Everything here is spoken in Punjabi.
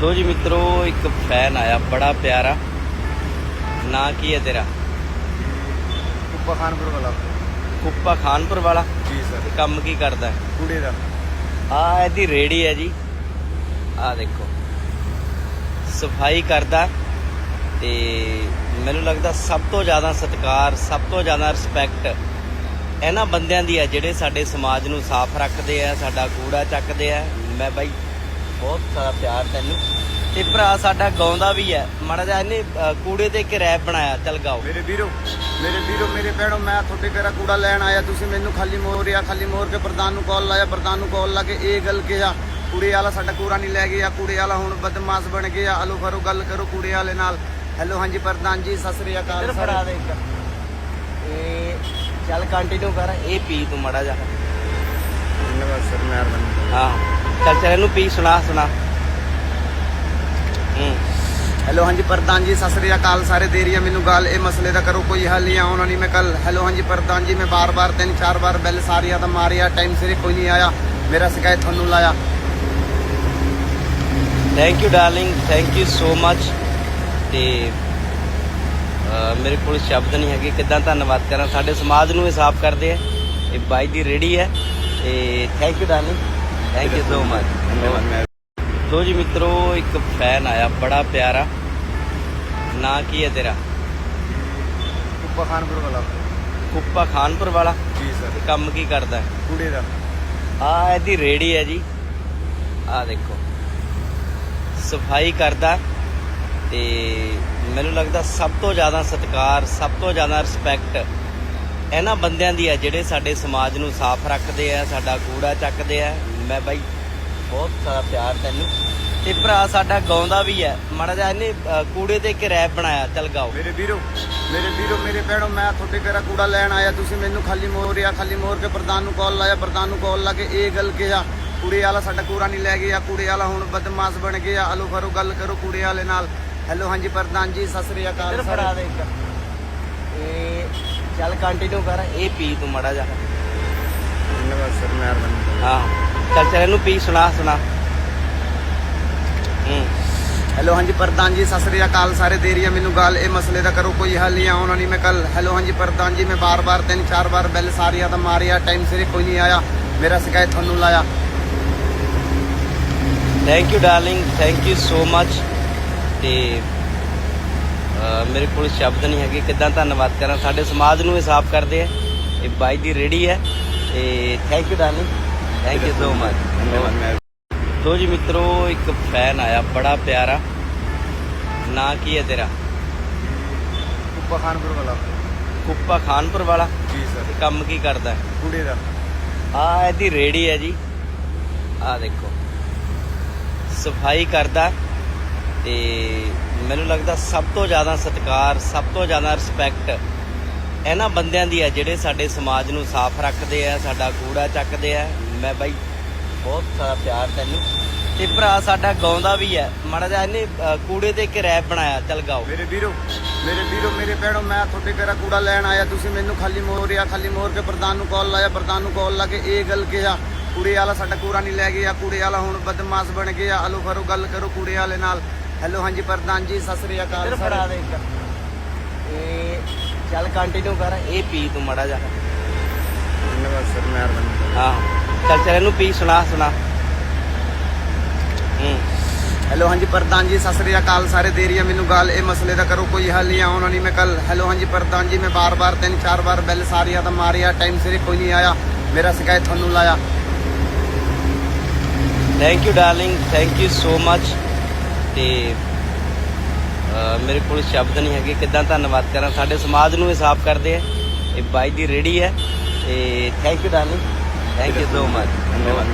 ਲੋ ਜੀ ਮਿੱਤਰੋ ਇੱਕ ਫੈਨ ਆਇਆ ਬੜਾ ਪਿਆਰਾ। ਨਾਂ ਕੀ ਹੈ ਤੇਰਾ? ਕੁੱਪਾ ਖਾਨਪੁਰ ਵਾਲਾ। ਕੁੱਪਾ ਖਾਨਪੁਰ ਵਾਲਾ? ਜੀ ਸਰ। ਕੰਮ ਕੀ ਕਰਦਾ? ਹੈ ਕੁੜੇ ਦਾ। ਆ ਇਹਦੀ ਰੇੜੀ ਹੈ ਜੀ। ਆ ਦੇਖੋ। ਸਫ਼ਾਈ ਕਰਦਾ ਤੇ ਮੈਨੂੰ ਲੱਗਦਾ ਸਭ ਤੋਂ ਜ਼ਿਆਦਾ ਸਤਿਕਾਰ ਸਭ ਤੋਂ ਜ਼ਿਆਦਾ ਰਿਸਪੈਕਟ ਇਹਨਾਂ ਬੰਦਿਆਂ ਦੀ ਹੈ ਜਿਹੜੇ ਸਾਡੇ ਸਮਾਜ ਨੂੰ ਸਾਫ਼ ਰੱਖਦੇ ਆ ਸਾਡਾ ਕੂੜਾ ਚੱਕਦੇ ਆ। ਮੈਂ ਬਾਈ ਬਹੁਤ ਸਾਰਾ ਪਿਆਰ ਤੈਨੂੰ। ਤੇ ਭਰਾ ਸਾਡਾ ਗਾਉਂਦਾ ਵੀ ਹੈ। ਮਾੜਾ ਜਿਹਾ ਇਹਨੇ ਕੂੜੇ ਤੇ ਇੱਕ ਰੈਪ ਬਣਾਇਆ। ਚਲ ਗਾਓ। ਮੇਰੇ ਵੀਰੋ ਮੇਰੇ ਵੀਰੋ ਮੇਰੇ ਭੈਣੋ ਮੈਂ ਤੁਹਾਡੇ ਘਰ ਕੂੜਾ ਲੈਣ ਆਇਆ। ਤੁਸੀਂ ਮੈਨੂੰ ਖਾਲੀ ਮੋਰਿਆ ਖਾਲੀ ਮੋਰ ਕੇ ਪ੍ਰਧਾਨ ਨੂੰ ਕਾਲ ਲਾਇਆ। ਪ੍ਰਧਾਨ ਨੂੰ ਕਾਲ ਲਾ ਕੇ ਇਹ ਗੱਲ ਕਿਹਾ। ਕੂੜੇ ਵਾਲਾ ਸਾਡਾ ਕੂੜਾ ਨਹੀਂ ਲੈ ਗਿਆ। ਕੂੜੇ ਵਾਲਾ ਹੁਣ ਬਦਮਾਸ਼ ਬਣ ਗਿਆ। ਹਲੋ ਕਰੋ ਗੱਲ ਕਰੋ ਕੂੜੇ ਵਾਲੇ ਨਾਲ। ਹੈਲੋ ਹਾਂਜੀ ਪ੍ਰਧਾਨ ਜੀ ਸਤਿ ਸ੍ਰੀ ਅਕਾਲ ਦੇ ਇੱਕ। ਇਹ ਚੱਲ ਕੰਟੀਨਿਊ ਕਰ। ਇਹ ਪੀ ਤੂੰ ਮਾੜਾ ਜਿਹਾ। ਧੰਨਵਾਦ ਸਰ ਮਿਹਰਬਾਨੀ। ਹਾਂ। ਚੱਲ ਚੱਲ ਇਹਨੂੰ ਪੀ ਸੁਣਾ ਸੁਣਾ। ਹੂੰ। ਹੈਲੋ ਹਾਂਜੀ ਪ੍ਰਧਾਨ ਜੀ ਸਤਿ ਸ੍ਰੀ ਅਕਾਲ। ਸਾਰੇ ਦੇਰੀਆ ਮੈਨੂੰ ਗੱਲ ਇਹ ਮਸਲੇ ਦਾ ਕਰੋ ਕੋਈ ਹੱਲ ਨਹੀਂ ਆਉਣਾ ਨਹੀਂ ਮੈਂ ਕੱਲ ਹੈਲੋ ਹਾਂਜੀ ਪ੍ਰਧਾਨ ਜੀ ਮੈਂ ਬਾਰ-ਬਾਰ ਤਿੰਨ ਚਾਰ ਵਾਰ ਬੈਲ ਸਾਰੀਆਂ ਦਾ ਮਾਰਿਆ ਟਾਈਮ ਸਿਰੇ ਕੋਈ ਨਹੀਂ ਆਇਆ। ਮੇਰਾ ਸ਼ਿਕਾਇਤ ਤੁਹਾਨੂੰ ਲਾਇਆ। Thank you darling thank you so much ਤੇ ਮੇਰੇ ਕੋਲ ਸ਼ਬਦ ਨਹੀਂ ਹੈਗੇ ਕਿੱਦਾਂ ਧੰਨਵਾਦ ਕਰਾਂ? ਸਾਡੇ ਸਮਾਜ ਨੂੰ ਇਹ ਸਾਫ਼ ਕਰਦੇ ਆ। ਇਹ ਬਾਈ ਦੀ ਰੇੜੀ ਹੈ। ਤੇ thank you darling thank you so much ਲੋ ਜੀ ਮਿੱਤਰੋ ਇੱਕ ਫੈਨ ਆਇਆ ਬੜਾ ਪਿਆਰਾ। ਨਾਂ ਕੀ ਹੈ ਤੇਰਾ? ਕੁੱਪਾ ਖਾਨਪੁਰ ਵਾਲਾ। ਕੁੱਪਾ ਖਾਨਪੁਰ ਵਾਲਾ? ਜੀ ਸਰ। ਕੰਮ ਕੀ ਕਰਦਾ? ਹੈ ਕੁੜੇ ਦਾ। ਆ ਇਹਦੀ ਰੇੜੀ ਹੈ ਜੀ। ਆ ਦੇਖੋ। ਸਫ਼ਾਈ ਕਰਦਾ ਤੇ ਮੈਨੂੰ ਲੱਗਦਾ ਸਭ ਤੋਂ ਜ਼ਿਆਦਾ ਸਤਿਕਾਰ ਸਭ ਤੋਂ ਜ਼ਿਆਦਾ ਰਿਸਪੈਕਟ ਇਹਨਾਂ ਬੰਦਿਆਂ ਦੀ ਹੈ ਜਿਹੜੇ ਸਾਡੇ ਸਮਾਜ ਨੂੰ ਸਾਫ਼ ਰੱਖਦੇ ਆ ਸਾਡਾ ਕੂੜਾ ਚੱਕਦੇ ਆ। ਮੈਂ ਬਾਈ ਬਹੁਤ ਸਾਰਾ ਪਿਆਰ ਤੈਨੂੰ। ਤੇ ਭਰਾ ਸਾਡਾ ਗਾਉਂਦਾ ਵੀ ਹੈ ਮਾੜਾ ਜਿਹਾ ਇਹਨੇ ਕੂੜੇ ਤੇ ਇੱਕ ਰੈਪ ਬਣਾਇਆ। ਚਲ ਗਾਓ। ਮੇਰੇ ਵੀਰੋ ਮੇਰੇ ਵੀਰੋ ਮੇਰੇ ਭੈਣੋ ਮੈਂ ਤੁਹਾਡੇ ਘਰ ਕੂੜਾ ਲੈਣ ਆਇਆ। ਤੁਸੀਂ ਮੈਨੂੰ ਖਾਲੀ ਮੋਰਿਆ ਖਾਲੀ ਮੋਰ ਕੇ ਪ੍ਰਧਾਨ ਨੂੰ ਕਾਲ ਲਾਇਆ। ਪ੍ਰਧਾਨ ਨੂੰ ਕਾਲ ਲਾ ਕੇ ਇਹ ਗੱਲ ਕਿਹਾ। ਕੂੜੇ ਵਾਲਾ ਸਾਡਾ ਕੂੜਾ ਨਹੀਂ ਲੈ ਗਿਆ। ਕੂੜੇ ਵਾਲਾ ਹੁਣ ਬਦਮਾਸ਼ ਬਣ ਗਿਆ। ਹਲੋ ਕਰੋ ਗੱਲ ਕਰੋ ਕੂੜੇ ਵਾਲੇ ਨਾਲ। ਹੈਲੋ ਹਾਂਜੀ ਪ੍ਰਧਾਨ ਜੀ ਸਤਿ ਸ੍ਰੀ ਅਕਾਲ ਇਹ ਚੱਲ ਕੰਟੀਨਿਊ ਕਰ ਇਹ ਪੀ ਤੂੰ ਮਾੜਾ ਜਿਹਾ। ਧੰਨਵਾਦ ਸਰ ਮਿਹਰਬਾਨੀ। ਹਾਂ ਚੱਲ ਚੱਲ ਇਹਨੂੰ ਪੀ ਸੁਣਾ ਸੁਣਾ। ਹੂੰ। ਹੈਲੋ ਹਾਂਜੀ ਪ੍ਰਧਾਨ ਜੀ ਸਤਿ ਸ੍ਰੀ ਅਕਾਲ। ਸਾਰੇ ਦੇਰੀਆ ਮੈਨੂੰ ਗੱਲ ਇਹ ਮਸਲੇ ਦਾ ਕਰੋ ਕੋਈ ਹੱਲ ਨਹੀਂ ਆਉਣਾ ਨਹੀਂ ਮੈਂ ਕੱਲ ਹੈਲੋ ਹਾਂਜੀ ਪ੍ਰਧਾਨ ਜੀ ਮੈਂ ਬਾਰ-ਬਾਰ ਤਿੰਨ ਚਾਰ ਵਾਰ ਬੈਲ ਸਾਰੀਆਂ ਦਾ ਮਾਰਿਆ ਟਾਈਮ ਸਿਰੇ ਕੋਈ ਨਹੀਂ ਆਇਆ। ਮੇਰਾ ਸ਼ਿਕਾਇਤ ਤੁਹਾਨੂੰ ਲਾਇਆ। Thank you darling thank you so much ਤੇ ਮੇਰੇ ਕੋਲ ਸ਼ਬਦ ਨਹੀਂ ਹੈਗੇ ਕਿੱਦਾਂ ਧੰਨਵਾਦ ਕਰਾਂ? ਸਾਡੇ ਸਮਾਜ ਨੂੰ ਇਹ ਸਾਫ਼ ਕਰਦੇ ਆ। ਇਹ ਬਾਈ ਦੀ ਰੇੜੀ ਹੈ। ਤੇ thank you darling thank you so much ਲੋ ਜੀ ਮਿੱਤਰੋ ਇੱਕ ਫੈਨ ਆਇਆ ਬੜਾ ਪਿਆਰਾ। ਨਾਂ ਕੀ ਹੈ ਤੇਰਾ? ਕੁੱਪਾ ਖਾਨਪੁਰ ਵਾਲਾ। ਕੁੱਪਾ ਖਾਨਪੁਰ ਵਾਲਾ? ਜੀ ਸਰ। ਕੰਮ ਕੀ ਕਰਦਾ? ਕੁੜੇ ਦਾ। ਆ ਇਹਦੀ ਰੇੜੀ ਹੈ ਜੀ। ਆ ਦੇਖੋ। ਸਫ਼ਾਈ ਕਰਦਾ। ਤੇ ਮੈਨੂੰ ਲੱਗਦਾ ਸਭ ਤੋਂ ਜ਼ਿਆਦਾ ਸਤਿਕਾਰ, ਸਭ ਤੋਂ ਜ਼ਿਆਦਾ ਰਿਸਪੈਕਟ ਇਹਨਾਂ ਬੰਦਿਆਂ ਦੀ ਹੈ ਜਿਹੜੇ ਸਾਡੇ ਸਮਾਜ ਨੂੰ ਸਾਫ਼ ਰੱਖਦੇ ਆ, ਸਾਡਾ ਕੂੜਾ ਚੱਕਦੇ ਆ। ਮੈਂ ਬਾਈ ਬਹੁਤ ਸਾਰਾ ਪਿਆਰ ਤੈਨੂੰ। ਤੇ ਭਰਾ ਸਾਡਾ ਗਾਉਂਦਾ ਵੀ ਹੈ। ਮਾੜਾ ਜਿਹਾ ਇਹਨੇ ਕੂੜੇ ਤੇ ਇੱਕ ਰੈਪ ਬਣਾਇਆ। ਚੱਲ ਗਾਓ। ਮੇਰੇ ਵੀਰੋ ਮੇਰੇ ਵੀਰੋ, ਮੇਰੇ ਭੈਣੋ, ਮੈਂ ਤੁਹਾਡੇ ਘਰ ਕੂੜਾ ਲੈਣ ਆਇਆ। ਤੁਸੀਂ ਮੈਨੂੰ ਖਾਲੀ ਮੋਰਿਆ ਖਾਲੀ ਮੋਰ ਕੇ ਪ੍ਰਧਾਨ ਨੂੰ ਕਾਲ ਲਾਇਆ। ਪ੍ਰਧਾਨ ਨੂੰ ਕਾਲ ਲਾ ਕੇ ਇਹ ਗੱਲ ਕਿਹਾ, ਕੂੜੇ ਵਾਲਾ ਸਾਡਾ ਕੂੜਾ ਨਹੀਂ ਲੈ ਗਿਆ। ਕੂੜੇ ਵਾਲਾ ਹੁਣ ਬਦਮਾਸ਼ ਬਣ ਗਿਆ। ਹਲੋ ਕਰੋ ਗੱਲ ਕਰੋ ਕੂੜੇ ਵਾਲੇ ਨਾਲ। ਹੈਲੋ ਹਾਂਜੀ ਪ੍ਰਧਾਨ ਜੀ ਸਤਿ ਸ੍ਰੀ ਅਕਾਲ ਇੱਧਰ ਫੜਾ ਦੇ ਇੱਕ। ਇਹ ਚੱਲ ਕੰਟੀਨਿਊ ਕਰ ਇਹ ਪੀ ਤੂੰ ਮਾੜਾ ਜਿਹਾ। ਧੰਨਵਾਦ ਸਰ ਮਿਹਰਬਾਨੀ। ਹਾਂ ਚੱਲ ਚੱਲ ਇਹਨੂੰ ਪੀ ਸੁਣਾ ਸੁਣਾ। ਹੂੰ। ਹੈਲੋ ਹਾਂਜੀ ਪ੍ਰਧਾਨ ਜੀ ਸਤਿ ਸ੍ਰੀ ਅਕਾਲ ਸਾਰੇ ਦੇਰੀਆ ਮੈਨੂੰ ਗੱਲ ਇਹ ਮਸਲੇ ਦਾ ਕਰੋ ਕੋਈ ਹੱਲ ਨਹੀਂ ਆਉਣਾ ਨਹੀਂ ਮੈਂ ਕੱਲ ਹੈਲੋ ਹਾਂਜੀ ਪ੍ਰਧਾਨ ਜੀ ਮੈਂ ਬਾਰ-ਬਾਰ ਤਿੰਨ ਚਾਰ ਵਾਰ ਬੈਲ ਸਾਰੀਆਂ ਦਾ ਮਾਰਿਆ ਟਾਈਮ ਸਿਰੇ ਕੋਈ ਨਹੀਂ ਆਇਆ। ਮੇਰਾ ਸ਼ਿਕਾਇਤ ਤੁਹਾਨੂੰ ਲਾਇਆ। Thank you darling thank you so much ਤੇ ਮੇਰੇ ਕੋਲ ਸ਼ਬਦ ਨਹੀਂ ਹੈਗੇ। ਕਿੱਦਾਂ ਧੰਨਵਾਦ ਕਰਾਂ? ਸਾਡੇ ਸਮਾਜ ਨੂੰ ਇਹ ਸਾਫ਼ ਕਰਦੇ ਆ। ਇਹ ਬਾਈ ਦੀ ਰੇੜੀ ਹੈ। ਤੇ thank you darling thank you so much ਧੰਨਵਾਦ